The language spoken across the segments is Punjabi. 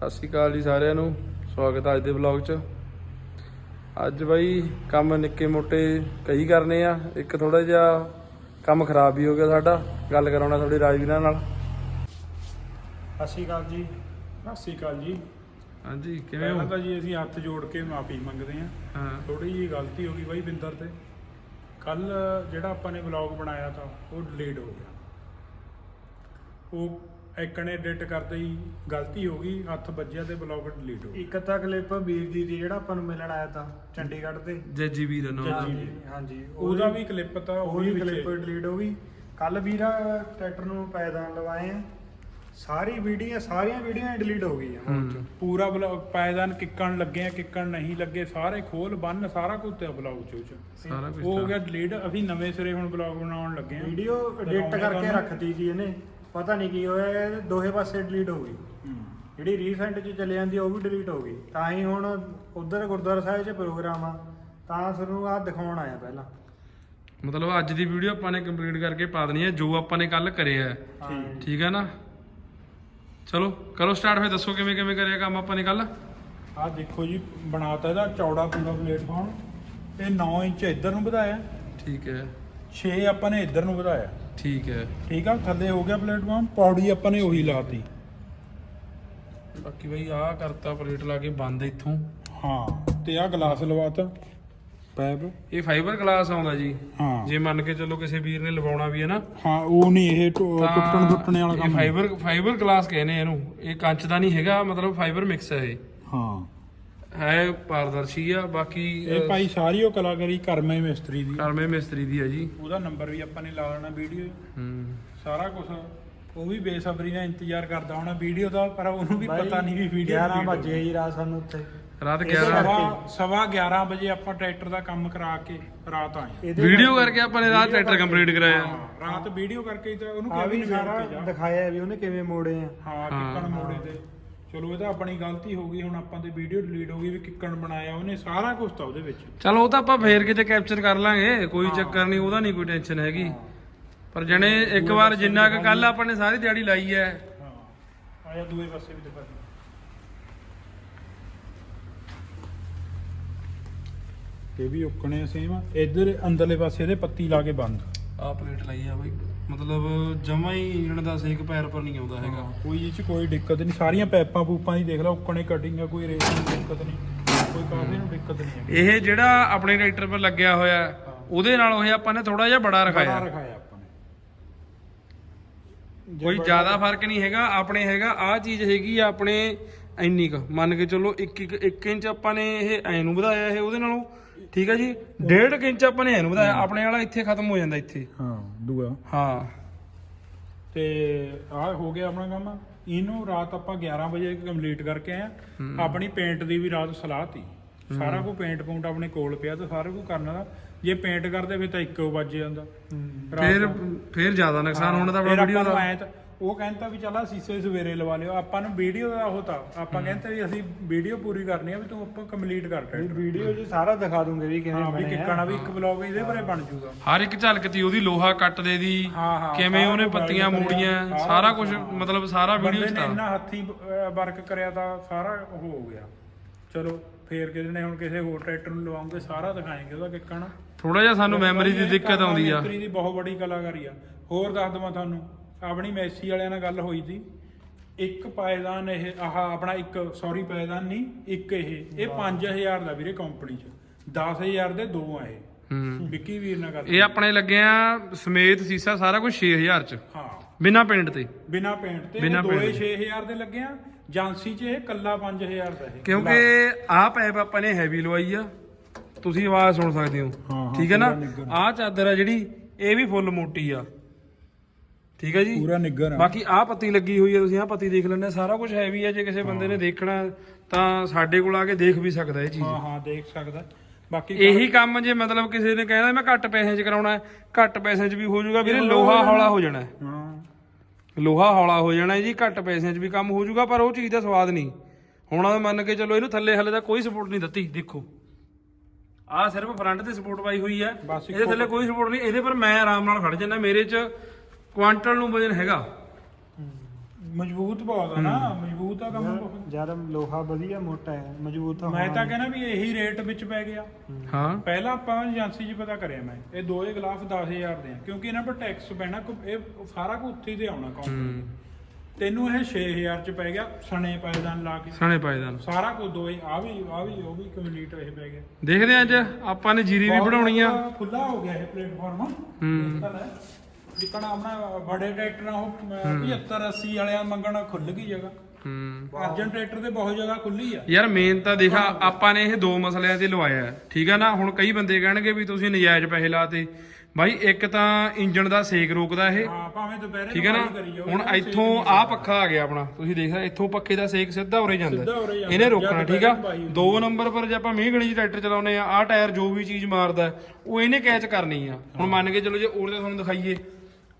ਸਤਿ ਸ਼੍ਰੀ ਅਕਾਲ ਜੀ ਸਾਰਿਆਂ ਨੂੰ। ਸਵਾਗਤ ਹੈ ਅੱਜ ਦੇ ਵਲੌਗ 'ਚ। ਅੱਜ ਬਾਈ ਕੰਮ ਨਿੱਕੇ ਮੋਟੇ ਕਈ ਕਰਨੇ ਆ। ਇੱਕ ਥੋੜਾ ਜਿਹਾ ਕੰਮ ਖਰਾਬ ਵੀ ਹੋ ਗਿਆ ਸਾਡਾ। ਗੱਲ ਕਰਾਉਣਾ ਥੋੜੀ ਰਾਜਵੀਰਾਂ ਨਾਲ। ਸਤਿ ਸ਼੍ਰੀ ਅਕਾਲ ਜੀ। ਸਤਿ ਸ਼੍ਰੀ ਅਕਾਲ ਜੀ। ਹਾਂਜੀ ਕਿਵੇਂ ਪਹਿਲਾਂ ਹੋ? ਤਾਂ ਜੀ ਅਸੀਂ ਹੱਥ ਜੋੜ ਕੇ ਮਾਫੀ ਮੰਗਦੇ ਹਾਂ। ਹਾਂ। ਥੋੜੀ ਜਿਹੀ ਗਲਤੀ ਹੋ ਗਈ ਬਾਈ ਬਿੰਦਰ ਤੇ। ਕੱਲ ਜਿਹੜਾ ਆਪਾਂ ਨੇ ਵਲੌਗ ਬਣਾਇਆ ਤਾਂ ਉਹ ਡਿਲੀਟ ਹੋ ਗਿਆ। ਉਹ ਐਕਣੇ ਐਡਿਟ ਕਰਦੇ ਹੀ ਗਲਤੀ ਹੋ ਗਈ ਹੱਥ ਵੱਜਿਆ ਤੇ ਵਲੌਗ ਡਿਲੀਟ ਹੋ ਗਿਆ ਇੱਕ ਤਾਂ ਕਲਿੱਪ ਵੀਰ ਜੀ ਦੀ ਜਿਹੜਾ ਆਪਾਂ ਨੂੰ ਮਿਲਣ ਆਇਆ ਤਾਂ ਚੰਡੀਗੜ੍ਹ ਤੇ। ਜੱਜੀ ਵੀਰ ਨੂੰ ਹਾਂਜੀ ਹਾਂਜੀ ਉਹਦਾ ਵੀ ਕਲਿੱਪ ਤਾਂ ਉਹ ਵੀ ਕਲਿੱਪ ਡਿਲੀਟ ਹੋ ਗਈ। ਕੱਲ ਵੀਰਾ ਟਰੈਕਟਰ ਨੂੰ ਪਾਇਦਾਨ ਲਵਾਏ ਆ। ਸਾਰੀ ਵੀਡੀਓ ਸਾਰੀਆਂ ਵੀਡੀਓਆਂ ਡਿਲੀਟ ਹੋ ਗਈਆਂ ਹੁਣ ਚ। ਪੂਰਾ ਪਾਇਦਾਨ ਕਿੱਕਣ ਲੱਗੇ ਆ ਕਿੱਕਣ ਨਹੀਂ ਲੱਗੇ ਸਾਰੇ ਖੋਲ ਬੰਨ ਸਾਰਾ ਕੁਝ ਤੇ ਵਲੌਗ ਚ ਉਹ 'ਚ। ਸਾਰਾ ਕੁਝ ਉਹ ਹੋ ਗਿਆ ਡਿਲੀਟ ਅਸੀਂ ਨਵੇਂ ਸਿਰੇ ਹੁਣ ਵਲੌਗ ਬਣਾਉਣ ਲੱਗੇ ਆ। ਵੀਡੀਓ ਐਡਿਟ ਕਰਕੇ। ਰੱਖਤੀ ਸੀ ਇਹਨੇ। ਪਤਾ ਨਹੀਂ ਕੀ ਹੋਇਆ ਇਹ ਦੋਹੇ ਪਾਸੇ ਡਿਲੀਟ ਹੋ ਗਈ। ਜਿਹੜੀ ਰੀਸੈਂਟ ਚ ਚਲੇ ਜਾਂਦੀ ਉਹ ਵੀ ਡਿਲੀਟ ਹੋ ਗਈ। ਤਾਂ ਹੀ ਹੁਣ ਉਧਰ ਗੁਰਦੁਆਰਾ ਸਾਹਿਬ 'ਚ ਪ੍ਰੋਗਰਾਮ ਆ ਤਾਂ ਤੁਹਾਨੂੰ ਆ ਦਿਖਾਉਣ ਆਇਆ ਪਹਿਲਾਂ। ਮਤਲਬ ਅੱਜ ਦੀ ਵੀਡੀਓ ਆਪਾਂ ਨੇ ਕੰਪਲੀਟ ਕਰਕੇ ਪਾ ਦੇਣੀ ਹੈ ਜੋ ਆਪਾਂ ਨੇ ਕੱਲ ਕਰਿਆ ਹੈ। ਠੀਕ ਠੀਕ ਹੈ ਨਾ? ਚਲੋ ਕਰੋ ਸਟਾਰਟ ਫਿਰ ਦੱਸੋ ਕਿਵੇਂ ਕਿਵੇਂ ਕਰਿਆ ਕੰਮ ਆਪਾਂ ਨੇ ਕੱਲ ਆਹ ਦੇਖੋ ਜੀ ਬਣਾਤਾ ਇਹਦਾ ਚੌੜਾ ਪੂਰਾ ਪਲੇਟਫਾਰਮ ਇਹ 9 ਇੰਚ ਇੱਧਰ ਨੂੰ ਵਧਾਇਆ। ਠੀਕ ਹੈ। 6 ਆਪਾਂ ਨੇ ਇੱਧਰ ਨੂੰ ਵਧਾਇਆ। ਠੀਕ ਹੈ। ਠੀਕ ਆ ਥੱਲੇ ਹੋ ਗਿਆ ਪਲੇਟਫਾਰਮ ਪੌੜੀ ਆਪਾਂ ਨੇ ਉਹੀ ਲਾਤੀ। ਬਾਕੀ ਬਈ ਆਹ ਕਰਤਾ ਪਲੇਟ ਲਾ ਕੇ ਬੰਦ ਇੱਥੋਂ। ਹਾਂ ਤੇ ਆਹ ਗਲਾਸ ਲਵਾਤਾ ਪੈਪ। ਇਹ ਫਾਈਬਰ ਗਲਾਸ ਆਉਂਦਾ ਜੀ। ਹਾਂ। ਜੇ ਮੰਨ ਕੇ ਚੱਲੋ ਕਿਸੇ ਵੀਰ ਨੇ ਲਵਾਉਣਾ ਵੀ ਹੈ ਨਾ ਹਾਂ ਉਹ ਨਹੀਂ ਇਹ ਟੁ- ਤਾਂ ਟੁੱਟਣ ਟੁੱਟਣੇ ਵਾਲਾ ਇਹ ਕੰਮ ਨਹੀਂ। ਫਾਈਬਰ ਫਾਈਬਰ ਗਲਾਸ ਕਹਿੰਦੇ ਆ ਇਹਨੂੰ। ਇਹ ਕੱਚ ਦਾ ਨਹੀਂ ਹੈਗਾ ਮਤਲਬ ਫਾਈਬਰ ਮਿਕਸ ਹੈ ਇਹ। ਹਾਂ। ਹੈ ਪਾਰਦਰਸ਼ੀ ਆ ਬਾਕੀ ਇਹ ਭਾਈ ਸਾਰੀ ਉਹ ਕਲਾਕਾਰੀ ਕਰਮੇ ਮਿਸਤਰੀ ਦੀ ਕਰਮੇ ਮਿਸਤਰੀ ਦੀ ਹੈ ਜੀ। ਉਹਦਾ ਨੰਬਰ ਵੀ ਆਪਾਂ ਨੇ ਲਾ ਲੈਣਾ ਵੀਡੀਓ ਹੂੰ। ਸਾਰਾ ਕੁਝ ਉਹ ਵੀ ਬੇਸਬਰੀ ਨਾਲ ਇੰਤਜ਼ਾਰ ਕਰਦਾ ਹੋਣਾ ਵੀਡੀਓ ਦਾ ਪਰ ਉਹਨੂੰ ਵੀ ਪਤਾ ਨਹੀਂ ਵੀ ਵੀਡੀਓ 11 ਵਜੇ ਹੀ ਰਾਤ ਸਾਨੂੰ ਉੱਥੇ। ਰਾਤ ਇਹਦੇ 11 ਸਵਾ ਸਵਾ 11 ਵਜੇ ਆਪਾਂ ਟਰੈਕਟਰ ਦਾ ਕੰਮ ਕਰਾ ਕੇ ਰਾਤ ਆਏ ਵੀਡੀਓ ਕਰਕੇ ਆਪਾਂ ਨੇ ਰਾਤ ਟਰੈਕਟਰ ਕੰਪਲੀਟ ਕਰਾਇਆ। ਰਾਤ ਵੀਡੀਓ ਕਰਕੇ ਹੀ ਤਾਂ ਉਹਨੂੰ ਆ ਕਿਹਾ ਵੀ ਦਿਖਾਇਆ ਵੀ ਉਹਨੇ ਕਿਵੇਂ ਮੋੜੇ ਆ। ਹਾਂ ਕਿੱਕਣ ਮੋੜੇ ਤੇ। ਚਲੋ ਇਹ ਤਾਂ ਆਪਣੀ ਗਲਤੀ ਹੋ ਗਈ ਹੁਣ ਆਪਾਂ ਤੇ ਵੀਡੀਓ ਡਿਲੀਟ ਹੋ ਗਈ ਵੀ ਕਿੱਕਣ ਬਣਾਇਆ ਉਹਨੇ ਸਾਰਾ ਕੁਝ ਤਾਂ ਉਹਦੇ ਵਿੱਚ। ਚਲੋ ਉਹ ਤਾਂ ਆਪਾਂ ਫੇਰ ਕਿਤੇ ਕੈਪਚਰ ਕਰ ਲਾਂਗੇ ਕੋਈ ਚੱਕਰ ਨਹੀਂ ਉਹਦਾ ਨਹੀਂ ਕੋਈ ਟੈਨਸ਼ਨ ਹੈਗੀ। ਪਰ ਜਣੇ ਇੱਕ ਵਾਰ ਜਿੰਨਾ ਕੁ ਕੱਲ ਆਪਾਂ ਨੇ ਸਾਰੀ ਦਿਹਾੜੀ ਲਾਈ ਹੈ। ਹਾਂ। ਆਇਆ ਦੂਏ ਪਾਸੇ ਵੀ ਦਿਖਾ ਦੇ ਇਹ ਵੀ ਉੱਕਣੇ ਸੇਮ ਇੱਧਰ ਅੰਦਰਲੇ ਪਾਸੇ ਇਹਦੇ ਪੱਤੀ ਲਾ ਕੇ ਬੰਦ। ਆਹ ਪਲੇਟ ਲਾਈ ਆ ਬਾਈ। ਮਤਲਬ ਜਮਾ ਹੀ ਇੰਜਣ ਦਾ ਸੇਕ ਪੈਰ ਪਰ ਨਹੀਂ ਆਉਂਦਾ ਹੈਗਾ। ਕੋਈ ਇਹ ਚ ਕੋਈ ਦਿੱਕਤ ਨਹੀਂ। ਸਾਰੀਆਂ ਪੈਪਾਂ ਪੂਪਾਂ ਦੀ ਦੇਖ ਲਾ ਉੱਕਣੇ ਕਟਿੰਗ ਆ ਕੋਈ ਰੇਸ ਦੀ ਦਿੱਕਤ ਨਹੀਂ ਕੋਈ ਕਾਫੀ ਨੂੰ ਦਿੱਕਤ ਨਹੀਂ ਹੈ ਇਹ ਜਿਹੜਾ ਆਪਣੇ ਟਰੈਕਟਰ 'ਪਰ ਲੱਗਿਆ ਹੋਇਆ ਉਹਦੇ ਨਾਲ ਉਹ ਆਪਾਂ ਨੇ ਥੋੜਾ ਜਿਹਾ ਬੜਾ ਬੜਾ ਰਖਾਇਆ ਰਖਾਇਆ ਆਪਾਂ ਨੇ। ਜੇ ਕੋਈ ਜ਼ਿਆਦਾ ਫ਼ਰਕ ਨਹੀਂ ਹੈਗਾ ਆਪਣੇ ਹੈਗਾ ਆਹ ਚੀਜ਼ ਹੈਗੀ ਆ ਆਪਣੇ ਇੰਨੀ ਕੁ। ਮੰਨ ਕੇ ਚੱਲੋ 1 1 ਇੰਚ ਆਪਾਂ ਨੇ ਇਹ ਐ ਨੂੰ ਵਧਾਇਆ ਇਹ ਉਹਦੇ ਨਾਲੋਂ। ਠੀਕ ਹੈ ਜੀ? 1.5 ਇੰਚ ਆਪਾਂ ਨੇ ਐ ਨੂੰ ਵਧਾਇਆ। ਆਪਣੇ ਵਾਲਾ ਇੱਥੇ ਖਤਮ ਹੋ ਜਾਂਦਾ ਇੱਥੇ। ਹਾਂ ਦੂਆ। ਹਾਂ। ਤੇ ਆਹ ਹੋ ਗਿਆ ਆਪਣਾ ਕੰਮ। ਇਹਨੂੰ ਰਾਤ ਆਪਾਂ 11 ਵਜੇ ਕੰਪਲੀਟ ਕਰਕੇ ਆਏ ਆ। ਆਪਣੀ ਪੇਂਟ ਦੀ ਵੀ ਰਾਤ ਸਲਾਹ ਤੀ। ਸਾਰਾ ਕੁਝ ਪੇਂਟ ਪੂੰਟ ਆਪਣੇ ਕੋਲ ਪਿਆ ਤੇ ਸਾਰਾ ਕੁਝ ਕਰਨ ਦਾ ਜੇ ਪੇਂਟ ਕਰਦੇ ਫਿਰ ਤਾਂ 1 ਵਜੇ ਜਾਂਦਾ। ਫਿਰ। ਫਿਰ ਜ਼ਿਆਦਾ ਨੁਕਸਾਨ ਹੋਣ ਦਾ ਫਿਰ ਆਪਣਾ ਆਪਾਂ ਵੀਡੀਓ ਦਾ ਤਾਂ ਉਹ ਕਹਿੰਦਾ ਵੀ ਚੱਲ ਸੀਸੇ ਸਵੇਰੇ ਲਵਾ ਲਿਓ ਆਪਾਂ ਨੂੰ ਵੀਡੀਓ ਦਾ ਉਹ ਤਾਂ ਆਪਾਂ ਕਹਿੰਦੇ ਵੀ ਅਸੀਂ ਵੀਡੀਓ ਪੂਰੀ ਕਰਨੀ ਆ ਵੀ ਤੂੰ ਆਪਾਂ ਕੰਪਲੀਟ ਕਰ ਟਰੈਕਟਰ। ਵੀਡੀਓ 'ਚ ਸਾਰਾ ਦਿਖਾ ਦੂੰਗੇ ਵੀ ਕਿਵੇਂ ਹਾਂ ਵੀ ਬਣਿਆ। ਕਿੱਕਣਾ ਵੀ ਇੱਕ ਵਲੌਗ ਇਹਦੇ ਬਾਰੇ ਬਣ ਜਾਊਗਾ ਹਰ ਇੱਕ ਝਲਕ ਤੀ ਉਹਦੀ ਲੋਹਾ ਕੱਟ ਦੇ ਦੀ ਹਾਂ, ਹਾਂ, ਕਿਵੇਂ ਸਾਰਾ ਉਹਨੇ ਪੱਤੀਆਂ ਮੋੜੀਆਂ ਸਾਰਾ ਸਾਰਾ ਕੁਝ। ਮਤਲਬ ਸਾਰਾ ਵੀਡੀਓ ਬੰਦੇ ਨੇ ਇੰਨਾ ਹੱਥੀ ਵਰਕ ਕਰਿਆ ਤਾਂ ਸਾਰਾ ਉਹ ਹੋ ਗਿਆ। ਚਲੋ ਫੇਰ ਕਿਸੇ ਨੇ ਹੁਣ ਕਿਸੇ ਹੋਰ ਟਰੈਕਟਰ ਨੂੰ ਲਵਾਉਂਗੇ ਸਾਰਾ ਦਿਖਾਏਂਗੇ ਉਹਦਾ ਕਿੱਕਣਾ। ਥੋੜਾ ਜਿਹਾ ਸਾਨੂੰ ਮੈਮਰੀ ਦੀ ਦਿੱਕਤ ਆਉਂਦੀ ਆ। ਮਿਸਤਰੀ ਦੀ ਬਹੁਤ ਵੱਡੀ ਕਲਾਕਾਰੀ ਆ। ਹੋਰ ਦੱਸ ਦਵਾਂ ਤੁਹਾਨੂੰ ਆਪਣੀ ਮੈਸੀ ਵਾਲਿਆਂ ਨਾਲ ਗੱਲ ਹੋਈ ਸੀ। ਇੱਕ ਪਾਇਦਾਨ ਇਹ ਆਹ ਆਪਣਾ ਇੱਕ ਸੌਰੀ ਪਾਇਦਾਨ ਨਹੀਂ ਇੱਕ ਇਹ ਇਹ 5000 ਦਾ ਵੀਰੇ ਕੰਪਨੀ ਚ। 10000 ਦੇ ਦੋ ਆ ਇਹ। ਹੂੰ। ਵਿੱਕੀ ਵੀਰ ਨਾਲ ਗੱਲ ਇਹ ਆਪਣੇ ਲੱਗੇ ਆ ਸਮੇਤ ਸੀਸਾ ਸਾਰਾ ਕੁਝ 6000 ਚ। ਹਾਂ। ਬਿਨਾ ਪੇਂਟ ਤੇ। ਬਿਨਾ ਪੇਂਟ ਤੇ ਬਿਨਾਂ ਇਹ ਦੋਏ paint 6000 ਦੇ ਲੱਗੇ ਆ। ਏਜੰਸੀ 'ਚ ਇਹ ਕੱਲਾ 5000 ਦਾ ਇਹ। ਕਿਉਂਕਿ ਆਹ ਪੈਪ ਆਪਾਂ ਨੇ ਹੈਵੀ ਲਵਾਈ ਆ। ਤੁਸੀਂ ਆਵਾਜ਼ ਸੁਣ ਸਕਦੇ ਹੋ। ਹਾਂ, ਹਾਂ, ਠੀਕ ਹੈ ਨਾ। ਆਹ ਚਾਦਰ ਆ ਜਿਹੜੀ ਇਹ ਵੀ ਫੁੱਲ ਮੋਟੀ ਆ। ਠੀਕ ਹੈ ਜੀ? ਪੂਰਾ ਨਿੱਗਰ ਆ ਬਾਕੀ ਆਹ ਪੱਤੀ ਲੱਗੀ ਹੋਈ ਹੈ ਤੁਸੀਂ ਆਹ ਪੱਤੀ ਦੇਖ ਲੈਂਦੇ ਸਾਰਾ ਕੁਝ ਹੈਵੀ ਹੈ ਜੇ ਕਿਸੇ ਬੰਦੇ ਨੇ ਦੇਖਣਾ ਤਾਂ ਸਾਡੇ ਕੋਲ ਆ ਕੇ ਦੇਖ ਵੀ ਸਕਦਾ ਇਹ ਚੀਜ਼। ਹਾਂ ਹਾਂ ਦੇਖ ਸਕਦਾ। ਬਾਕੀ ਇਹੀ ਕੰਮ ਜੇ ਮਤਲਬ ਕਿਸੇ ਨੇ ਕਹਿਣਾ ਮੈਂ ਘੱਟ ਪੈਸੇ 'ਚ ਕਰਾਉਣਾ ਹੈ ਘੱਟ ਪੈਸੇ 'ਚ ਵੀ ਹੋ ਜਾਊਗਾ ਵੀਰੇ ਲੋਹਾ ਹੌਲਾ ਹੋ ਜਾਣਾ ਹੈ। ਲੋਹਾ ਹੌਲਾ ਹੋ ਜਾਣਾ ਜੀ ਘੱਟ ਪੈਸਿਆਂ 'ਚ ਵੀ ਕੰਮ ਹੋ ਜਾਊਗਾ ਪਰ ਉਹ ਚੀਜ਼ ਦਾ ਸਵਾਦ ਨਹੀਂ। ਹੁਣ ਆ ਮੰਨ ਕੇ ਚੱਲੋ ਇਹਨੂੰ ਥੱਲੇ ਹਲੇ ਦਾ ਕੋਈ ਸਪੋਰਟ ਨਹੀਂ ਦਿੱਤੀ ਦੇਖੋ। ਆਹ ਸਿਰਫ ਫਰੰਟ ਤੇ ਸਪੋਰਟ ਪਾਈ ਹੋਈ ਹੈ। ਇਹਦੇ ਥੱਲੇ ਕੋਈ ਸਪੋਰਟ ਨਹੀਂ ਇਹਦੇ ਪਰ ਮੈਂ ਆਰਾਮ ਨਾਲ ਖੜ ਜਾਂਦਾ ਮੇਰੇ 'ਚ ਕੁਆਂਟਲ ਨੂੰ ਵਜਨ ਹੈਗਾ। ਮਜ਼ਬੂਤ ਬਹੁਤ ਆ ਨਾ ਮਜ਼ਬੂਤ ਆ ਕੰਮ ਬਹੁਤ। ਜ਼ਿਆਦਾ ਲੋਹਾ ਵਧੀਆ ਮੋਟਾ ਹੈ ਮਜ਼ਬੂਤ ਮੈਂ ਤਾਂ ਕਹਿੰਦਾ ਵੀ ਇਹੀ ਰੇਟ ਵਿੱਚ ਪੈ ਗਿਆ। ਹਾਂ। ਪਹਿਲਾਂ ਆਪਾਂ ਏਜੰਸੀ 'ਚ ਪਤਾ ਕਰਿਆ ਮੈਂ ਇਹ ਦੋਏ ਗਲਾਫ 10000 ਦੇ ਆ ਕਿਉਂਕਿ ਇਹਨਾਂ ਪਰ ਟੈਕਸ ਪੈਣਾ ਕੋ- ਇਹ ਸਾਰਾ ਕੁ ਉੱਥੇ ਹੀ ਤੇ ਆਉਣਾ ਤੈਨੂੰ ਇਹ 6000 ਚ ਪੈ ਗਿਆ ਸਣੇ ਪੈਦਾਨ ਲਾ ਕੇ। ਸਣੇ ਪਾਇਦਾਨ। ਸਾਰਾ ਕੁ ਦੋਏ ਆ ਵੀ ਆ ਵੀ ਉਹ ਵੀ ਕੰਪਲੀਟ ਇਹ ਪੈ ਗਿਆ। ਦੇਖਦੇ ਹਾਂ ਅੱਜ ਆਪਾਂ ਨੇ ਜੀਰੀ ਵੀ ਬਣਾਉਣੀ ਆ। ਖੁੱਲਾ ਹੋ ਗਿਆ ਇਹ ਪਲੇਟਫਾਰਮ ਹੂੰ। ਜਿੱਕਣਾ ਆਪਣਾ ਬੜੇ ਟਰੈਕਟਰ ਆ ਉਹ 75 80 ਵਾਲਿਆਂ ਮੰਗਣਾ ਖੁੱਲ ਗਈ ਜਗ੍ਹਾ। ਹੂੰ। ਅਰਜਨ ਟਰੈਕਟਰ ਤੇ ਬਹੁਤ ਜਗ੍ਹਾ ਖੁੱਲੀ ਆ। ਯਾਰ ਮੇਨ ਤਾਂ ਦੇਖਾ ਆਪਾਂ ਨੇ ਇਹ ਦੋ ਮਸਲਿਆਂ ਤੇ ਲਵਾਇਆ। ਠੀਕ ਆ ਨਾ? ਹੁਣ ਕਈ ਬੰਦੇ ਕਹਿਣਗੇ ਵੀ ਤੁਸੀਂ ਨਜਾਇਜ਼ ਪੈਸੇ ਲਾਤੇ। ਬਾਈ ਇੱਕ ਤਾਂ ਇੰਜਨ ਦਾ ਸੇਕ ਰੋਕਦਾ ਇਹ। ਹਾਂ ਭਾਵੇਂ ਦੁਪਹਿਰੇ ਠੀਕ ਹੈ ਨਾ? ਹੁਣ ਇੱਥੋਂ ਆਹ ਪੱਖਾ ਆ ਗਿਆ ਆਪਣਾ। ਤੁਸੀਂ ਦੇਖ ਸਕਦੇ ਇੱਥੋਂ ਪੱਖੇ ਦਾ ਸੇਕ ਸਿੱਧਾ ਉਰੇ ਜਾਂਦਾ। ਉਰੇ। ਇਹਨੇ ਰੋਕਣਾ ਠੀਕ ਆ? ਦੋ ਨੰਬਰ ਪਰ ਜੇ ਆਪਾਂ ਮੀਂਹ ਗਣੀ ਟਰੈਕਟਰ ਚਲਾਉਨੇ ਆ ਆਹ ਟਾਇਰ ਜੋ ਵੀ ਚੀਜ਼ ਮਾਰਦਾ ਉਹ ਇਹਨੇ ਕੈਚ ਕਰਨੀ ਆ। ਹੁਣ ਮੰਨ ਕੇ ਚਲੋ ਜੇ ਉਹਦੇ ਤੁਹਾਨੂੰ ਦਿਖਾਈਏ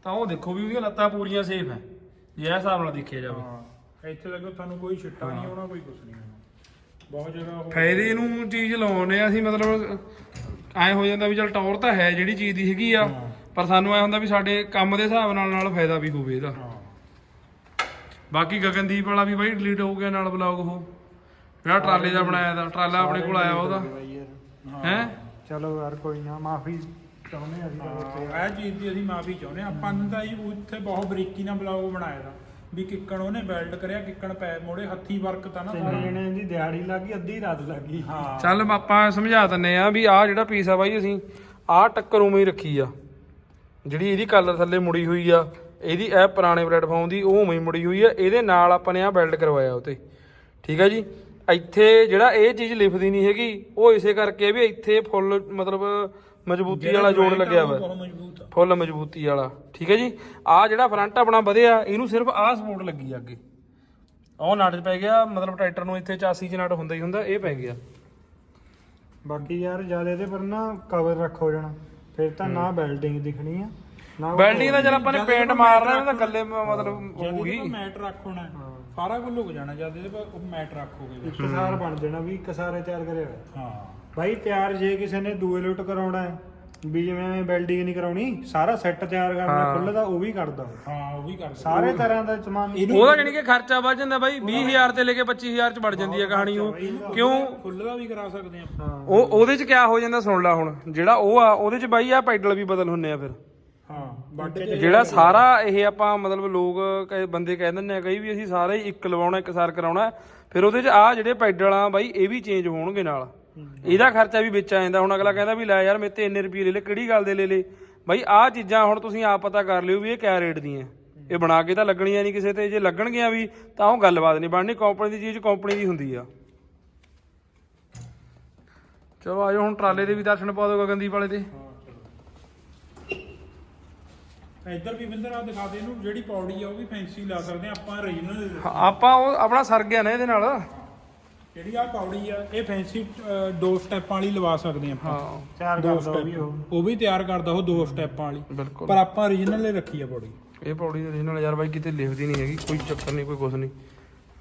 ਤਾਂ ਉਹ ਦੇਖੋ ਵੀ ਉਹਦੀਆਂ ਲੱਤਾਂ ਪੂਰੀਆਂ ਸੇਫ ਹੈ ਜੇ ਇਹ ਹਿਸਾਬ ਨਾਲ ਦੇਖਿਆ ਜਾਵੇ। ਹਾਂ ਇੱਥੇ ਤੱਕ ਤੁਹਾਨੂੰ ਕੋਈ ਛਿੱਟਾ ਨਹੀਂ ਆਉਣਾ ਕੋਈ ਕੁਝ ਨਹੀਂ ਆਉਣਾ ਬਹੁਤ ਜਗ੍ਹਾ ਉਹ ਫਾਇਦੇ ਨੂੰ ਚੀਜ਼ ਲਾਉਣੇ ਆ ਅਸੀਂ ਮਤਲਬ ਐ ਹੋ ਜਾਂਦਾ ਵੀ ਚਲ ਟੌਰ ਤਾਂ ਹੈ ਜਿਹੜੀ ਚੀਜ਼ ਦੀ ਹੈਗੀ ਆ ਪਰ ਸਾਨੂੰ ਐ ਹੁੰਦਾ ਵੀ ਸਾਡੇ ਕੰਮ ਦੇ ਹਿਸਾਬ ਨਾਲ ਨਾਲ ਫਾਇਦਾ ਵੀ ਹੋਵੇ ਇਹਦਾ। ਹਾਂ। ਬਾਕੀ ਗਗਨਦੀਪ ਵਾਲਾ ਵੀ ਬਾਈ ਡਿਲੀਟ ਹੋ ਗਿਆ ਨਾਲ ਬਲੌਗ ਉਹ। ਜਿਹੜਾ ਟਰਾਲੇ ਦਾ ਬਣਾਇਆ ਦਾ ਟਰਾਲਾ ਆਪਣੇ ਕੋਲ ਆਇਆ ਉਹਦਾ। ਬਾਈ ਯਾਰ। ਹੈ? ਚਲੋ ਯਾਰ ਕੋਈ ਨਾ ਮਾਫੀ ਚਾਹੁੰਦੇ ਅਸੀਂ ਤਾਂ ਇਹ ਚੀਜ਼ ਦੀ ਅਸੀਂ ਮਾਫੀ ਚਾਹੁੰਦੇ ਹਾਂ। ਆਪਾਂ ਨੂੰ ਤਾਂ ਇਹ ਉੱਥੇ ਬਹੁਤ ਬਰੀਕੀ ਨਾਲ ਬਲੌਗ ਬਣਾਇਆ ਦਾ ਵੀ ਕਿੱਕਣ ਉਹਨੇ ਵੈਲਡ ਕਰਿਆ ਕਿੱਕਣ ਪੈ ਮੋੜੇ ਹੱਥੀ ਵਰਕ ਤਾਂ ਨਾ ਤਿੰਨ ਜਣੇ ਦੀ ਦਿਹਾੜੀ ਲੱਗ ਗਈ ਅੱਧੀ ਰਾਤ ਲੱਗ ਗਈ। ਹਾਂ। ਚੱਲ ਆਪਾਂ ਸਮਝਾ ਦਿੰਨੇ ਆ ਵੀ ਆਹ ਜਿਹੜਾ ਪੀਸ ਆ ਬਾਈ ਅਸੀਂ ਆਹ ਟੱਕਰ ਉਵੇਂ ਹੀ ਰੱਖੀ ਆ। ਜਿਹੜੀ ਇਹਦੀ ਕਲਰ ਥੱਲੇ ਮੁੜੀ ਹੋਈ ਆ ਇਹਦੀ ਇਹ ਪੁਰਾਣੇ ਪਲੇਟਫਾਰਮ ਦੀ ਉਹ ਉਵੇਂ ਹੀ ਮੁੜੀ ਹੋਈ ਆ ਇਹਦੇ ਨਾਲ ਆਪਾਂ ਨੇ ਆਹ ਬਿਲਡ ਕਰਵਾਇਆ ਉਤੇ ਠੀਕ ਆ ਜੀ? ਇੱਥੇ ਜਿਹੜਾ ਇਹ ਚੀਜ਼ ਲਿਖਦੀ ਨਹੀਂ ਹੈਗੀ ਉਹ ਇਸੇ ਕਰਕੇ ਵੀ ਇੱਥੇ ਫੁੱਲ ਮਤਲਬ ਮਜ਼ਬੂਤੀ ਵਾਲਾ ਜੋੜ ਲੱਗਿਆ ਵਾ ਬਹੁਤ ਮਜ਼ਬੂਤ ਆ। ਫੁੱਲ ਮਜ਼ਬੂਤੀ ਵਾਲਾ। ਠੀਕ ਹੈ ਜੀ? ਆ ਜਿਹੜਾ ਫਰੰਟ ਆਪਣਾ ਵਧਿਆ ਇਹਨੂੰ ਸਿਰਫ ਆਹ ਸਪੋਰਟ ਲੱਗੀ ਆ ਅੱਗੇ। ਉਹ ਨਟ ਪੈ ਗਿਆ ਮਤਲਬ ਟਰੈਕਟਰ ਨੂੰ ਇੱਥੇ ਚਾਸੀ ਚ ਨਟ ਹੁੰਦਾ ਹੀ ਹੁੰਦਾ ਇਹ ਪੈ ਗਿਆ। ਬਾਕੀ ਯਾਰ ਜ਼ਿਆਦਾ ਇਹਦੇ ਪਰ ਨਾ ਕਵਰ ਰੱਖ ਹੋ ਜਾਣਾ ਫਿਰ ਤਾਂ ਨਾ ਬਿਲਡਿੰਗ ਦਿਖਣੀ ਆ ਨਾ ਦਾ ਜਦ ਆਪਾਂ ਨੇ ਪੇਂਟ ਮਾਰਨਾ ਇਹਦਾ ਮ- ਮਤਲਬ ਹੋਊਗੀ। ਜਦੋਂ ਮੈਟ ਰੱਖ ਹੋਣਾ ਸਾਰਾ ਕੁਝ ਲੁਕ ਜਾਣਾ ਜਦ ਇਹਦੇ ਪਰ ਉਹ ਮੈਟ ਰੱਖੋਗੇ। ਇੱਕ ਸਾਰ ਬਣ ਜਾਣਾ ਵੀ ਇੱਕ ਸਾਰੇ ਤਿਆਰ ਕਰਿਆ ਹੋਇਆ। ਹਾਂ। ਬਾਈ ਤਿਆਰ ਜੇ ਕਿਸੇ ਨੇ ਦੂਏ ਲੁੱਟ ਕਰਾਉਣਾ ਹੈ ਵੀ ਜਿਵੇਂ ਬਿਲਡਿੰਗ ਨਹੀਂ ਕਰਾਉਣੀ ਸਾਰਾ ਸੈੱਟ ਤਿਆਰ ਕਰਨਾ ਖੁੱਲਦਾ ਉਹ ਵੀ ਕਰਦਾ ਉਹ। ਹਾਂ ਉਹ ਵੀ ਕਰ ਸਕਦੇ। ਸਾਰੇ ਤਰ੍ਹਾਂ ਦਾ ਸਮਾਨ ਉਹਦਾ ਜਾਨੀ ਕਿ ਖਰਚਾ ਵੱਧ ਜਾਂਦਾ ਬਾਈ 20000 ਤੇ ਲੈ ਕੇ 25000 ਚ ਵੜ ਜਾਂਦੀ ਹੈ ਕਹਾਣੀ ਉਹ ਕਿਉਂ? ਖੁੱਲਦਾ ਵੀ ਕਰਾ ਸਕਦੇ ਆਪਾਂ। ਹਾਂ। ਉਹ ਉਹਦੇ ਚ ਕਿਆ ਹੋ ਜਾਂਦਾ ਸੁਣ ਲੈ ਹੁਣ ਜਿਹੜਾ ਉਹ ਆ ਉਹਦੇ ਚ ਬਾਈ ਆ ਪੈਡਲ ਵੀ ਬਦਲ ਹੁੰਨੇ ਆ ਫਿਰ। ਹਾਂ ਵੱਡ ਕੇ ਜਿਹੜਾ ਸਾਰਾ ਇਹ ਆਪਾਂ ਮਤਲਬ ਲੋਕ ਕਈ ਬੰਦੇ ਕਹਿ ਦਿੰਦੇ ਆ ਕਈ ਵੀ ਅਸੀਂ ਸਾਰੇ ਇੱਕ ਲਵਾਉਣਾ ਇੱਕ ਸਾਰ ਕਰਾਉਣਾ ਫਿਰ ਉਹਦੇ ਚ ਆ ਜਿਹੜੇ ਪੈਡਲ ਆ ਬਾਈ ਇਹ ਵੀ ਚੇਂਜ ਹੋਣਗੇ ਨਾਲ। ਇਹਦਾ ਖਰਚਾ ਵੀ ਵਿੱਚ ਆ ਜਾਂਦਾ। ਹੁਣ ਅਗਲਾ ਕਹਿੰਦਾ ਵੀ ਲੈ ਯਾਰ ਮੇਰੇ ਤੇ ਇੰਨੇ ਰੁਪਏ ਲੈ ਲੈ ਕਿਹੜੀ ਗੱਲ ਦੇ ਲੈ ਲੈ? ਬਾਈ ਆਹ ਚੀਜ਼ਾਂ ਹੁਣ ਤੁਸੀਂ ਆਪ ਪਤਾ ਕਰ ਲਿਓ ਵੀ ਇਹ ਕਿਆ ਰੇਟ ਦੀਆਂ। ਇਹ ਬਣਾ ਕੇ ਤਾਂ ਲੱਗਣੀਆਂ ਨਹੀਂ ਕਿਸੇ ਤੇ ਜੇ ਲੱਗਣਗੀਆਂ ਵੀ ਤਾਂ ਉਹ ਗੱਲਬਾਤ ਨਹੀਂ ਬਣਨੀ ਕੰਪਨੀ ਦੀ ਚੀਜ਼ ਕੰਪਨੀ ਦੀ ਹੁੰਦੀ ਆ। ਚਲੋ ਆਜੋ ਹੁਣ ਟਰਾਲੇ ਦੇ ਵੀ ਦਰਸ਼ਨ ਪਾ ਦਿਓ ਗਗਨਦੀਪ ਵਾਲੇ ਦੇ। ਇੱਧਰ ਵੀ ਬਿੰਦਰ ਆ ਦਿਖਾ ਦੇ ਇਹਨੂੰ ਜਿਹੜੀ ਪੌੜੀ ਆ ਉਹ ਵੀ ਫੈਂਸੀ ਲਾ ਸਕਦੇ ਆ ਆਪਾਂ ਰੀਜਨਲ ਆਪਾਂ ਉਹ ਆਪਣਾ ਸਰ ਗਿਆ ਨਾ ਇਹਦੇ ਨਾਲ। ਜਿਹੜੀ ਆ ਪੌੜੀ ਆ ਇਹ ਫੈਂਸੀ ਦੋ ਸਟੈਪਾਂ ਵਾਲੀ ਲਵਾ ਸਕਦੇ ਆ ਆਪਾਂ। ਹਾਂ। ਤਿਆਰ ਦੋ ਕਰਦਾ ਉਹ ਵੀ ਉਹ। ਵੀ ਤਿਆਰ ਕਰਦਾ ਉਹ ਦੋ ਸਟੈਪਾਂ ਵਾਲੀ। ਬਿਲਕੁਲ। ਪਰ ਆਪਾਂ ਰੀਜਨਲ ਹੀ ਰੱਖੀ ਆ ਪੌੜੀ। ਇਹ ਪੌੜੀ ਦੇ ਨਾਲ ਯਾਰ ਬਾਈ ਕਿਤੇ ਲਿਖਦੀ ਨਹੀਂ ਹੈਗੀ ਕੋਈ ਚੱਕਰ ਨਹੀਂ ਕੋਈ ਕੁਛ ਨਹੀਂ।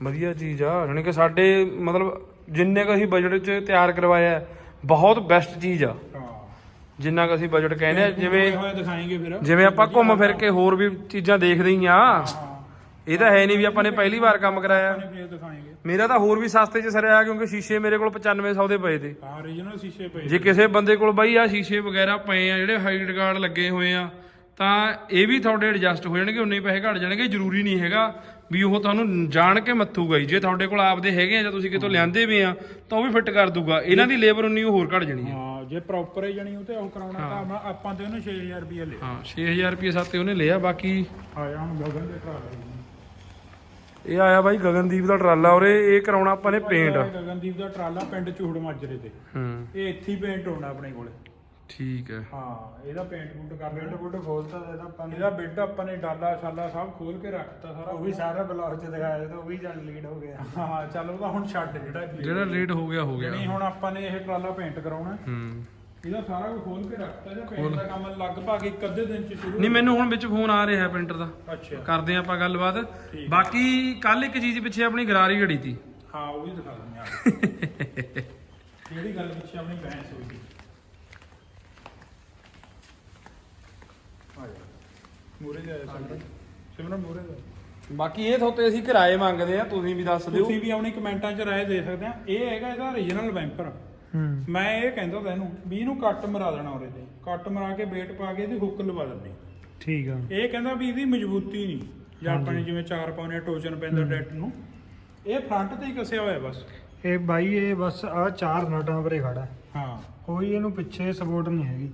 ਵਧੀਆ ਚੀਜ਼ ਆ ਯਾਨੀ ਕਿ ਸਾਡੇ ਮਤਲਬ ਜਿੰਨੇ ਕੁ ਅਸੀਂ ਬਜਟ 'ਚ ਤਿਆਰ ਕਰਵਾਇਆ ਬਹੁਤ ਬੈਸਟ ਚੀਜ਼ ਆ। ਹਾਂ। ਜਿੰਨਾ ਕੁ ਅਸੀਂ ਬਜਟ ਕਹਿੰਦੇ ਆ ਜਿਵੇਂ ਹੋਇਆ ਦਿਖਾਏਂਗੇ ਫਿਰ। ਜਿਵੇਂ ਆਪਾਂ ਘੁੰਮ ਫਿਰ ਕੇ ਹੋਰ ਵੀ ਚੀਜ਼ਾਂ ਦੇਖਦੇ ਹੀ ਆ। ਇਹ ਤਾਂ ਹੈ ਨਹੀਂ ਵੀ ਆਪਾਂ ਨੇ ਪਹਿਲੀ ਵਾਰ ਕੰਮ ਕਰਾਇਆ। ਫਿਰ ਦਿਖਾਏਂਗੇ। ਮੇਰਾ ਤਾਂ ਹੋਰ ਵੀ ਸਸਤੇ 'ਚ ਸਰਿਆ ਕਿਉਂਕਿ ਸ਼ੀਸ਼ੇ ਮੇਰੇ ਕੋਲ 9500 ਦੇ ਪਏ ਤੇ। ਹਾਂ ਰੀਜਨਲ ਸ਼ੀਸ਼ੇ ਪਏ ਜੇ ਕਿਸੇ ਬੰਦੇ ਕੋਲ ਬਾਈ ਆ ਸ਼ੀਸ਼ੇ ਵਗੈਰਾ ਪਏ ਆ ਜਿਹੜੇ ਹਾਈਟ ਗਾਰਡ ਲੱਗੇ ਹੋਏ ਆ ਤਾਂ ਇਹ ਵੀ ਤੁਹਾਡੇ ਐਡਜਸਟ ਹੋ ਜਾਣਗੇ ਉਨੇ ਹੀ ਪੈਸੇ ਘਟ ਜਾਣਗੇ ਜ਼ਰੂਰੀ ਨਹੀਂ ਹੈਗਾ ਵੀ ਉਹ ਤੁਹਾਨੂੰ ਜਾਣ ਕੇ ਮੱਥੂਗਾ ਹੀ। ਜੇ ਤੁਹਾਡੇ ਕੋਲ ਆਪਦੇ ਹੈਗੇ ਆ ਜਾਂ ਤੁਸੀਂ ਕਿਤੋਂ ਲਿਆਂਦੇ ਵੀ ਆ ਤਾਂ ਉਹ ਵੀ ਫਿੱਟ ਕਰ ਦੂਗਾ। ਇਹਨਾਂ ਦੀ ਲੇਬਰ ਉਨੀ ਉਹ ਹੋਰ ਘਟ ਜਾਣੀ ਹੈ ਹਾਂ ਜੇ ਪ੍ਰੋਪਰ ਹੈ ਜਣੀ ਉਹ ਤੇ ਉਹ ਕਰਾਉਣਾ ਤਾਂ ਆਪਾਂ- ਆਪਾਂ ਤੇ ਉਹਨੂੰ 6000 ਰੁਪਏ ਲਿਆ। ਹਾਂ 6000 ਰੁਪਏ ਸਾਤੇ ਉਹਨੇ ਲਿਆ ਬਾਕੀ ਆਇਆ ਹੁਣ ਗਗਨ ਦੇ ਟਰਾਲੇ ਇਹ ਆਇਆ ਬਾਈ ਗਗਨਦੀਪ ਦਾ ਟਰਾਲਾ ਔਰ ਇਹ ਕਰਾਉਣਾ ਆਪਾਂ ਨੇ ਪੇਂਟ ਗਗਨਦੀਪ ਦਾ ਟਰਾਲਾ ਪਿੰਡ ਚੂੜ ਮਾਜਰੇ ਤੇ। ਹੂੰ। ਇਹ ਇੱਥੇ ਹੀ ਪੇਂਟ ਹੋਣਾ ਆਪਣੇ ਕੋਲੇ। ਠੀਕ ਹੈ। ਹਾਂ ਇਹਦਾ ਪੇਂਟ ਪੂੰਟ ਕਰ ਲੈਣਾ ਬੁੱਡ ਖੋਲਤਾ ਇਹਦਾ ਆਪਾਂ ਨੇ। ਇਹਦਾ ਬਿੱਡ ਆਪਾਂ ਨੇ ਡਾਲਾ ਸ਼ਾਲਾ ਸਭ ਖੋਲ ਕੇ ਰੱਖਤਾ ਸਾਰਾ। ਉਹ ਵੀ ਸਾਰਾ ਬਲੌਗ ਚ ਦਿਖਾਇਆ ਤਾਂ ਉਹ ਵੀ ਜਨ ਲੀਡ ਹੋ ਗਿਆ। ਹਾਂ ਚੱਲ ਉਹਦਾ ਹੁਣ ਛੱਡ ਜਿਹੜਾ ਜਿਹੜਾ ਲੇਟ ਹੋ ਗਿਆ ਹੋ ਗਿਆ। ਨਹੀਂ ਹੁਣ ਆਪਾਂ ਨੇ ਇਹ ਟਰਾਲਾ ਪੇਂਟ ਕਰਾਉਣਾ। ਹੂੰ। ਇਹਦਾ ਸਾਰਾ ਕੁਝ ਖੋਲ ਕੇ ਰੱਖਤਾ ਇਹਦਾ ਪੇਂਟ ਦਾ ਕੰਮ ਲਗਭਗ ਇੱਕ ਅੱਧੇ ਦਿਨ ਚ ਸ਼ੁਰੂ ਨਹੀਂ ਮੈਨੂੰ ਹੁਣ ਵਿੱਚ ਫੋਨ ਆ ਰਿਹਾ ਪ੍ਰਿੰਟਰ ਦਾ। ਅੱਛਾ। ਕਰਦੇ ਆਪਾਂ ਗੱਲਬਾਤ। ਬਾਕੀ ਕੱਲ ਇੱਕ ਚੀਜ਼ ਪਿੱਛੇ ਆਪਣੀ ਗਰਾਰੀ ਘੜੀ ਤੀ। ਹਾਂ ਉਹ ਵੀ ਦਿਖਾ ਦਿੰਦੇ ਆ ਜਿਹੜੀ ਗੱਲ ਪਿੱਛੇ ਆਪਣੀ ਬਹਿਸ ਹੋਈ ਸੀ? ਜਾ। ਮੂਰੇ ਜਾ ਸਿਮਰਨ ਸਿਮਰਨ ਮੂਰੇ ਜਾ। ਬਾਕੀ ਇਹ ਥੋਤੇ ਅਸੀਂ ਕਿਰਾਏ ਮੰਗਦੇ ਆ ਤੁਸੀਂ ਵੀ ਦੱਸ ਦਿਓ। ਤੁਸੀਂ ਵੀ ਆਪਣੀ ਕਮੈਂਟਾਂ 'ਚ ਰਾਏ ਦੇ ਸਕਦੇ ਆ ਇਹ ਹੈਗਾ ਇਹਦਾ ਓਰੀਜਨਲ ਬੈਂਪਰ ਹੂੰ ਮੈਂ ਇਹ ਕਹਿੰਦਾ ਤੈਨੂੰ ਵੀ ਇਹਨੂੰ ਕੱਟ ਮਰਾ ਦੇਣਾ ਉਹਦੇ ਤੇ। ਕੱਟ ਮਰਾ ਕੇ ਵੇਟ ਪਾ ਕੇ ਇਹਦੀ ਹੁੱਕ ਲਵਾ ਦਿੰਦੀ। ਠੀਕ ਆ। ਇਹ ਕਹਿੰਦਾ ਵੀ ਇਹਦੀ ਮਜ਼ਬੂਤੀ ਨਹੀਂ। ਜਾਂ ਆਪਾਂ ਨੇ ਜਿਵੇਂ ਚਾਰ ਪਾਉਨੇ ਟੋਚਨ ਪੈਂਦਾ ਡੈਟ ਨੂੰ। ਇਹ ਫਰੰਟ ਤੇ ਹੀ ਕੱਸਿਆ ਹੋਇਆ ਬਸ। ਇਹ ਬਾਈ ਇਹ ਬਸ ਆ ਚਾਰ ਨਟਾਂ ਪਰੇ ਖੜਾ। ਹੈ। ਹਾਂ ਕੋਈ ਇਹਨੂੰ ਪਿੱਛੇ ਸਪੋਰਟ ਨਹੀਂ ਹੈਗੀ।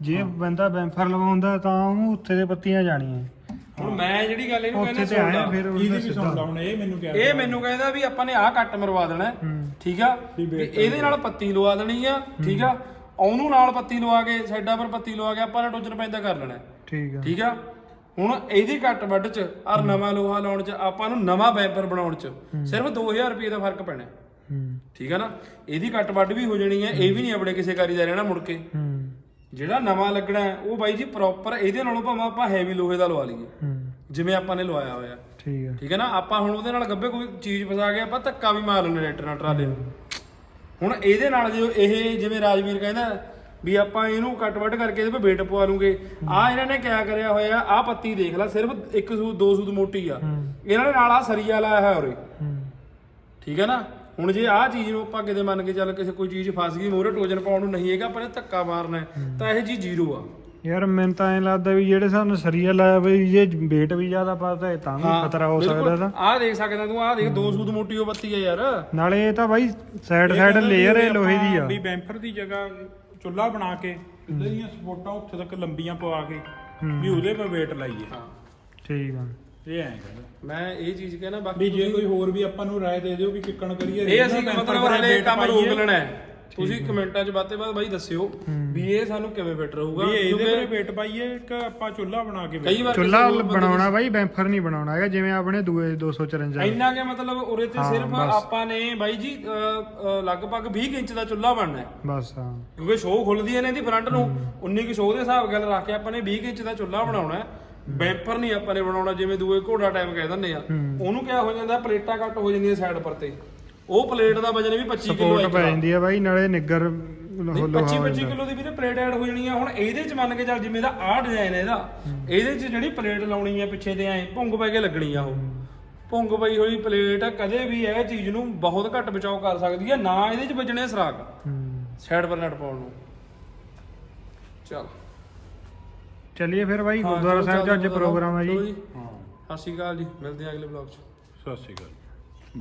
ਜੇ ਬੰਦਾ ਬੈਂਫਰ ਲਵਾਉਂਦਾ ਤਾਂ ਉਹਨੂੰ ਉੱਥੇ ਦੇ ਪੱਤੀਆਂ ਜਾਣੀਆਂ। ਹੁਣ ਮੈਂ ਜਿਹੜੀ ਗੱਲ ਇਹਨੂੰ ਉੱਥੇ ਕਹਿੰਦਾ ਤੇ ਸੁਣ ਆਇਆ ਲਾ ਫਿਰ ਇਹਦੀ ਉਹਦਾ ਵੀ ਸੁਣ ਲਾ ਹੁਣ ਇਹ ਮੈਨੂੰ ਕਿਹਾ ਇਹ ਮੈਨੂੰ ਕਹਿੰਦਾ ਵੀ ਆਪਾਂ ਨੇ ਆਹ ਕੱਟ ਮਰਵਾ ਦੇਣਾ ਹੈ। ਠੀਕ ਆ? ਵੀ ਵੀ ਵੇਟ ਇਹਦੇ ਨਾਲ ਪੱਤੀ ਲਵਾ ਦੇਣੀ ਆ ਠੀਕ ਆ? ਉਹਨੂੰ ਨਾਲ ਪੱਤੀ ਲਵਾ ਕੇ ਸਾਈਡਾਂ ਪਰ ਪੱਤੀ ਲਵਾ ਕੇ ਆਪਾਂ ਨੇ ਟੋਚਨ ਪੈਂਦਾ ਕਰ ਲੈਣਾ ਹੈ। ਠੀਕ ਆ। ਠੀਕ ਆ? ਹੁਣ ਇਹਦੀ ਕੱਟ ਵੱਡ ਚ ਔਰ ਨਵਾਂ ਲੋਹਾ ਲਾਉਣ ਚ ਆਪਾਂ ਨੂੰ ਨਵਾਂ ਬੈਂਪਰ ਬਣਾਉਣ ਚ ਸਿਰਫ 2000 ਰੁਪਏ ਦਾ ਫ਼ਰਕ ਪੈਣਾ ਹੈ। ਹੂੰ। ਠੀਕ ਆ ਨਾ? ਇਹਦੀ ਕੱਟ ਵੱਡ ਵੀ ਹੋ ਜਾਣੀ ਹੈ ਇਹ ਵੀ ਨਹੀਂ ਆਪਣੇ ਕਿਸੇ ਕਾਰੀ ਦਾ ਰਹਿਣਾ ਮੁੜ ਕੇ। ਹੂੰ। ਜਿਹੜਾ ਨਵਾਂ ਲੱਗਣਾ ਹੈ, ਉਹ ਬਾਈ ਜੀ ਪ੍ਰੋਪਰ ਇਹਦੇ ਨਾਲੋਂ ਭਾਵੇਂ ਆਪਾਂ ਹੈਵੀ ਲੋਹੇ ਦਾ ਲਵਾ ਲਈਏ। ਹੂੰ। ਜਿਵੇਂ ਆਪਾਂ ਨੇ ਲਵਾਇਆ ਹੋਇਆ। ਠੀਕ ਆ ਠੀਕ ਹੈ ਨਾ? ਆਪਾਂ ਹੁਣ ਉਹਦੇ ਨਾਲ ਗੱਬੇ ਕੋਈ ਚੀਜ਼ ਫਸਾ ਕੇ ਆਪਾਂ ਧੱਕਾ ਵੀ ਮਾਰ ਲੈਣੇ ਟਰੈਕਟਰ ਨਾਲ ਟਰਾਲੇ ਨੂੰ ਹੁਣ ਇਹਦੇ ਨਾਲ ਜੇ ਇਹ ਜਿਵੇਂ ਰਾਜਵੀਰ ਕਹਿੰਦਾ ਵੀ ਆਪਾਂ ਇਹਨੂੰ ਕੱਟ ਵੱਟ ਕਰਕੇ ਇਹਦੇ 'ਤੇ ਵੇਟ ਪਵਾ ਲੂਗੇ। ਆ ਇਹਨਾਂ ਨੇ ਕਿਆ ਕਰਿਆ ਹੋਇਆ? ਆ ਪੱਤੀ ਦੇਖ ਲੈ ਸਿਰਫ ਇੱਕ ਸੂਤ ਦੋ ਸੂਤ ਮੋਟੀ ਆ। ਇਹਨਾਂ ਨੇ ਨਾਲ ਆ ਸਰੀਆ ਲਾਇਆ ਹੋਇਆ ਉਰੇ। ਹੂੰ। ਠੀਕ ਹੈ ਨਾ? ਹੁਣ ਜੇ ਆਹ ਚੀਜ਼ ਨੂੰ ਆਪਾਂ ਕਿਤੇ ਮੰਨ ਕੇ ਚੱਲ ਕਿਸੇ ਕੋਈ ਚੀਜ਼ ਫਸ ਗਈ ਮੋਰੇ ਟੋਜਨ ਪਾਉਣ ਨੂੰ ਨਹੀਂ ਹੈਗਾ ਆਪਾਂ ਨੇ ਧੱਕਾ ਮਾਰਨਾ ਹੈ, ਤਾਂ ਇਹ ਜੀ ਜ਼ੀਰੋ ਆ। ਯਾਰ ਮੈਨੂੰ ਤਾਂ ਐਂ ਲੱਗਦਾ ਵੀ ਜਿਹੜੇ ਸਾਨੂੰ ਸਰੀਆ ਲਾਇਆ ਬਈ ਜੇ weight ਵੀ ਜ਼ਿਆਦਾ ਪਾਤਾ ਤਾਂ ਵੀ ਖਤਰਾ ਹੋ ਸਕਦਾ ਤਾਂ। ਆਹ ਦੇਖ ਸਕਦਾ ਤੂੰ ਆਹ ਦੇਖ ਦੋ ਸੂਤ ਮੋਟੀ ਉਹ ਬੱਤੀ ਆ ਯਾਰ। ਨਾਲੇ ਇਹ ਤਾਂ ਬਾਈ ਸਾਈਡ ਸਾਈਡ ਵੀ ਲੇਅਰ ਹੈ ਲੋਹੇ ਦੀ ਆ। ਵੀ ਬੈਂਪਰ ਦੀ ਜਗ੍ਹਾ ਚੁੱਲ੍ਹਾ ਬਣਾ ਕੇ ਚੁੱਲ੍ਹੇ ਦੀਆਂ ਸਪੋਰਟਾਂ ਉੱਥੇ ਤੱਕ ਲੰਬੀਆਂ ਪਵਾ ਕੇ ਵੀ ਉਹਦੇ 'ਤੇ ਵੇਟ ਲਾਈਏ। ਹਾਂ ਠੀਕ ਆ। ਇਹ ਐਂ ਕਹਿੰਦਾ ਮੈਂ ਇਹ ਚੀਜ਼ ਕਹਿਣਾ ਬਾਕੀ ਵੀ ਜੇ ਕੋਈ ਹੋਰ ਵੀ ਆਪਾਂ ਨੂੰ ਰਾਏ ਦੇ ਦਿਓ ਕਿ ਕਿੱਕਣ ਕਰੀਏ ਇਹ ਅਸੀਂ original ਮਤਲਬ bumper ਹਲੇ ਕੰਮ ਪਾਈਏ। ਰੋਕ ਲੈਣਾ ਹੈ। ਤੁਸੀਂ ਕਮੈਂਟਾਂ 'ਚ ਬਾਤੇ ਬਾਅਦ ਬਾਈ ਦੱਸਿਓ ਵੀ ਇਹ ਸਾਨੂੰ ਕਿਵੇਂ ਫਿੱਟ ਰਹੂਗਾ ਵੀ ਇਹਦੇ ਕਿਉਂਕਿ ਤੇ ਵੇਟ ਪਾਈਏ ਕਿ ਆਪਾਂ ਚੁੱਲ੍ਹਾ ਬਣਾ ਕੇ ਕਈ ਵਾਰ ਚੁੱਲਾ ਕਿਸੇ ਹੋਰ ਬੰਦੇ ਬਣਾਉਣਾ ਬਾਈ ਬੈਂਫਰ ਨਹੀਂ ਬਣਾਉਣਾ ਹੈਗਾ ਜਿਵੇਂ ਆਪਣੇ ਦੂਏ 254 ਇੰਨਾ ਕਿ ਮਤਲਬ ਉਰੇ ਤੇ ਸਿਰਫ ਆਪਾਂ ਨੇ ਬਾਈ ਜੀ ਅ, ਅ, ਲਗਭਗ 20 ਇੰਚ ਦਾ ਚੁੱਲ੍ਹਾ ਬਣਨਾ ਹੈ। ਬਸ ਹਾਂ। ਕਿਉਂਕਿ ਸ਼ੋਅ ਖੁੱਲਦੀ ਹੈ ਨੇ ਇਹਦੀ ਫਰੰਟ ਨੂੰ 19 ਕਿ ਸ਼ੋਅ ਦੇ ਹਿਸਾਬ ਗੱਲ ਰੱਖ ਕੇ ਆਪਾਂ ਨੇ 20 ਇੰਚ ਦਾ ਚੁੱਲ੍ਹਾ ਬਣਾਉਣਾ ਹੈ। ਬੈਂਪਰ ਨਹੀਂ ਆਪਾਂ ਨੇ ਬਣਾਉਣਾ ਜਿਵੇਂ ਦੂਏ ਘੋੜਾ ਟਾਈਪ ਕਹਿ ਦਿੰਦੇ ਆ। ਉਹਨੂੰ ਕਿਆ ਹੋ ਜਾਂਦਾ ਪਲੇਟਾਂ ਕੱਟ ਹੋ ਜਾਂਦੀਆਂ ਸਾਈਡ ਪਰ ਤੇ। ਉਹ ਪਲੇਟ ਦਾ ਵਜਨ ਵੀ 25 ਕਿਲੋ ਸਪੋਰਟ ਪੈ ਜਾਂਦੀ ਆ ਬਾਈ ਨਾਲੇ ਨਿੱਗਰ ਲੋਹਾ 25 25 ਕਿਲੋ ਦੀ ਵੀਰੇ ਪਲੇਟ ਐਡ ਹੋ ਜਾਣੀ ਆ। ਹੁਣ ਇਹਦੇ ਚ ਮੰਨ ਕੇ ਚੱਲ ਜਿਵੇਂ ਦਾ ਆਹ ਡਿਜ਼ਾਈਨ ਹੈ ਇਹਦਾ ਇਹਦੇ ਚ ਜਿਹੜੀ ਪਲੇਟ ਲਾਉਣੀ ਹੈ ਪਿੱਛੇ ਤੇ ਐ ਭੁੰਗ ਪੈ ਕੇ ਲੱਗਣੀ ਆ ਉਹ। ਭੁੰਗ ਪਈ ਹੋਈ ਪਲੇਟ ਕਦੇ ਵੀ ਇਹ ਚੀਜ਼ ਨੂੰ ਬਹੁਤ ਘੱਟ ਬਚਾਓ ਕਰ ਸਕਦੀ ਹੈ ਨਾ ਇਹਦੇ ਚ ਵੱਜਣੇ ਸਰਾਕ ਹੂੰ। ਸਾਈਡ ਪਰ ਨਟ ਪਾਉਣ ਨੂੰ। ਚਲ। ਚੱਲੀਏ ਫਿਰ ਬਾਈ ਗੁਰਦੁਆਰਾ ਸਾਹਿਬ ਦਾ ਅੱਜ ਪ੍ਰੋਗਰਾਮ ਹੈ ਜੀ। ਹਾਂ ਸਤਿ ਸ਼੍ਰੀ ਅਕਾਲ ਜੀ ਮਿਲਦੇ ਹਾਂ ਅਗਲੇ ਵਲੌਗ ਚ। ਸਤਿ ਸ਼੍ਰੀ ਅਕਾਲ